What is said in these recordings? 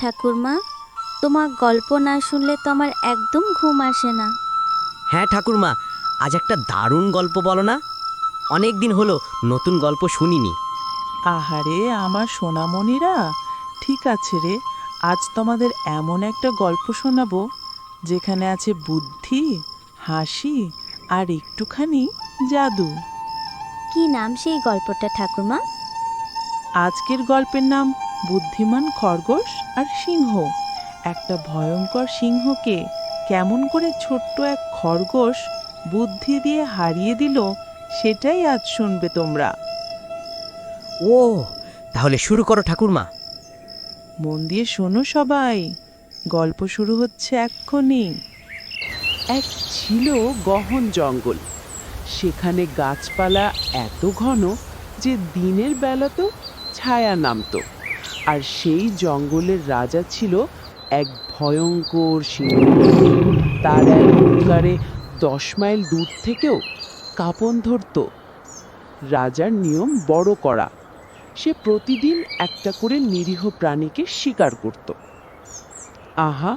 ঠাকুরমা তোমার গল্প না শুনলে তো আমার একদম ঘুম আসে না। হ্যাঁ ঠাকুরমা আজ একটা দারুণ গল্প বলো না। অনেক দিন হলো নতুন গল্প শুনিনি। আহারে আমার সোনামণিরা ঠিক আছে রে আজ তোমাদের এমন একটা গল্প শোনাবো যেখানে আছে বুদ্ধি হাসি আর একটুখানি জাদু। কি নাম সেই গল্পটা ঠাকুরমা? আজকের গল্পের নাম বুদ্ধিমান খরগোশ আর সিংহ। একটা ভয়ঙ্কর সিংহকে কেমন করে ছোট্ট এক খরগোশ বুদ্ধি দিয়ে হারিয়ে দিল সেটাই আজ শুনবে তোমরা। ও তাহলে শুরু করো ঠাকুরমা। মন দিয়ে শোনো সবাই। গল্প শুরু হচ্ছে এক্ষুনি। এক ছিল গহন জঙ্গল। সেখানে গাছপালা এত ঘন যে দিনের বেলা তো ছায়া নামতো। আর সেই জঙ্গলের রাজা ছিল এক ভয়ঙ্কর সিংহ। তার এক দশ মাইল দূর থেকেও কাঁপন ধরতো। রাজার নিয়ম বড় করা। সে প্রতিদিন একটা করে নিরীহ প্রাণীকে শিকার করত। আহা,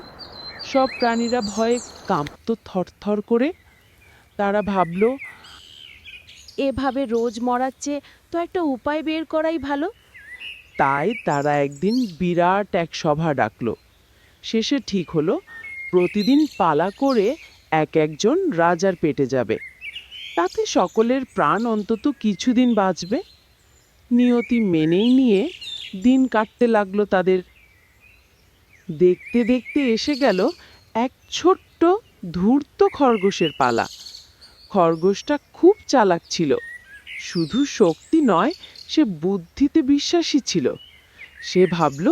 সব প্রাণীরা ভয়ে কাঁপত থরথর করে। তারা ভাবল, এভাবে রোজ মরার চেয়ে তো একটা উপায় বের করাই ভালো। তাই তারা একদিন বিরাট এক সভা ডাকলো। শেষে ঠিক হলো, প্রতিদিন পালা করে এক একজন রাজার পেটে যাবে। তাতে সকলের প্রাণ অন্তত কিছুদিন বাঁচবে। নিয়তি মেনেই নিয়ে দিন কাটতে লাগল তাদের। দেখতে দেখতে এসে গেল এক ছোট্ট ধূর্ত খরগোশের পালা। খরগোশটা খুব চালাক ছিল। শুধু শক্তি নয় সে বুদ্ধিতে বিশ্বাসী ছিল। সে ভাবল,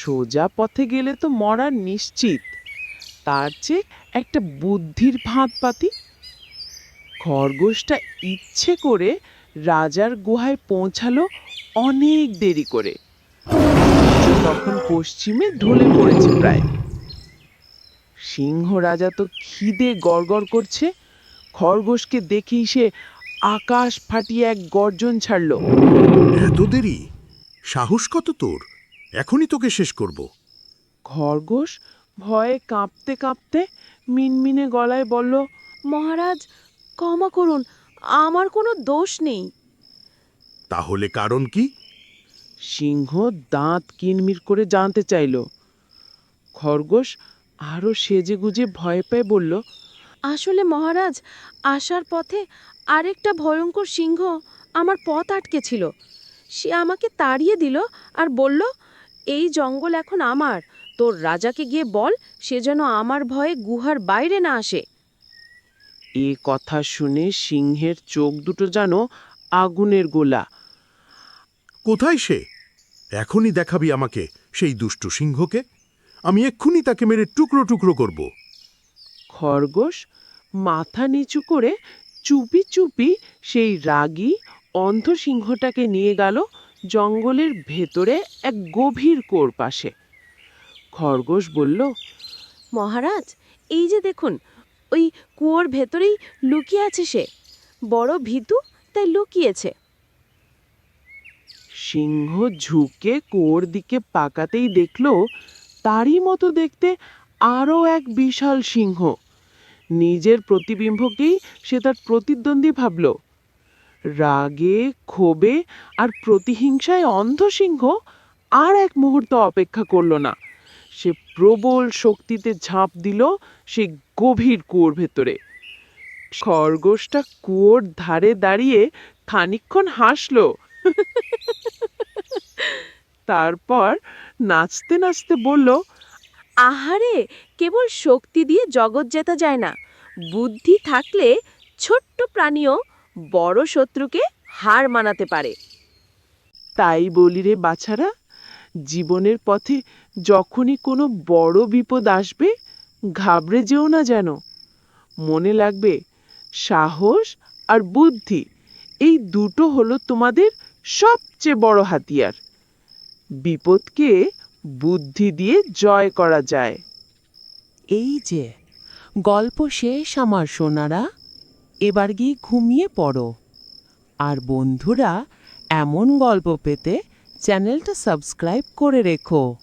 সোজা পথে গেলে তো মরার নিশ্চিত। তার চেয়ে একটা বুদ্ধির ভাঁত পাতি খরগোশটা ইচ্ছে করে রাজার গুহায় পৌঁছালো অনেক দেরি করে। তখন পশ্চিমে ঢলে পড়েছে প্রায়। সিংহ রাজা তো খিদে গড়গড় করছে। খরগোশকে দেখেই সে আকাশ ফাটিয়ে এক গর্জন ছাড়লো। এত দেরি? সাহস কত তোর? এখনই তোকে শেষ করব। খরগোশ ভয়ে কাঁপতে কাঁপতে মিনমিনে গলায় বলল মহারাজ ক্ষমা করুন আমার কোনো দোষ নেই। তাহলে কারণ কি? সিংহ দাঁত কিনমির করে জানতে চাইল। খরগোশ আরও সেজে গুজে ভয় পেয়ে বলল আসলে মহারাজ আসার পথে আরেকটা ভয়ঙ্কর সিংহ আমার পথ আটকে ছিল সে আমাকে তাড়িয়ে দিল আর বলল এই জঙ্গল এখন আমার। তোর রাজাকে গিয়ে বল সে যেন আমার ভয়ে গুহার বাইরে না আসে। এ কথা শুনে সিংহের চোখ দুটো যেন আগুনের গোলা। কোথায় সে? এখনই দেখাবি আমাকে সেই দুষ্টু সিংহকে। আমি এক্ষুনি তাকে মেরে টুকরো টুকরো করব। খরগোশ মাথা নিচু করে চুপি চুপি সেই রাগী অন্ধ সিংহটাকে নিয়ে গেল জঙ্গলের ভেতরে এক গভীর কোর পাশে খরগোশ বলল মহারাজ এই যে দেখুন ওই কুয়োর ভেতরেই লুকিয়ে আছে সে। বড় ভীতু তাই লুকিয়েছে। সিংহ ঝুঁকে কুয়োর দিকে পাকাতেই দেখল তারই মতো দেখতে আরও এক বিশাল সিংহ। নিজের প্রতিবিম্বকেই সে তার প্রতিদ্বন্দ্বী ভাবল। রাগে, ক্ষোভে আর প্রতিহিংসায় অন্ধ সিংহ আর এক মুহূর্ত অপেক্ষা করল না। সে প্রবল শক্তিতে ঝাঁপ দিল সেই গভীর কুয়োর ভেতরে। খরগোশটা কুয়োর ধারে দাঁড়িয়ে খানিকক্ষণ হাসল। তারপর নাচতে নাচতে বলল আহারে, কেবল শক্তি দিয়ে জগৎ জেতা যায় না। বুদ্ধি থাকলে ছোট্ট প্রাণীও বড় শত্রুকে হার মানাতে পারে। তাই বলি রে বাছারা, জীবনের পথে যখনই কোনো বড় বিপদ আসবে, ঘাবড়ে যেও না যেন। মনে লাগবে সাহস আর বুদ্ধি, এই দুটো হলো তোমাদের সবচেয়ে বড় হাতিয়ার। বিপদকে বুদ্ধি দিয়ে জয় করা যায়। এই যে, গল্প শেষ আমার সোনারা, এবার গিয়ে ঘুমিয়ে পড়ো। আর বন্ধুরা, এমন গল্প পেতে চ্যানেলটা সাবস্ক্রাইব করে রেখো।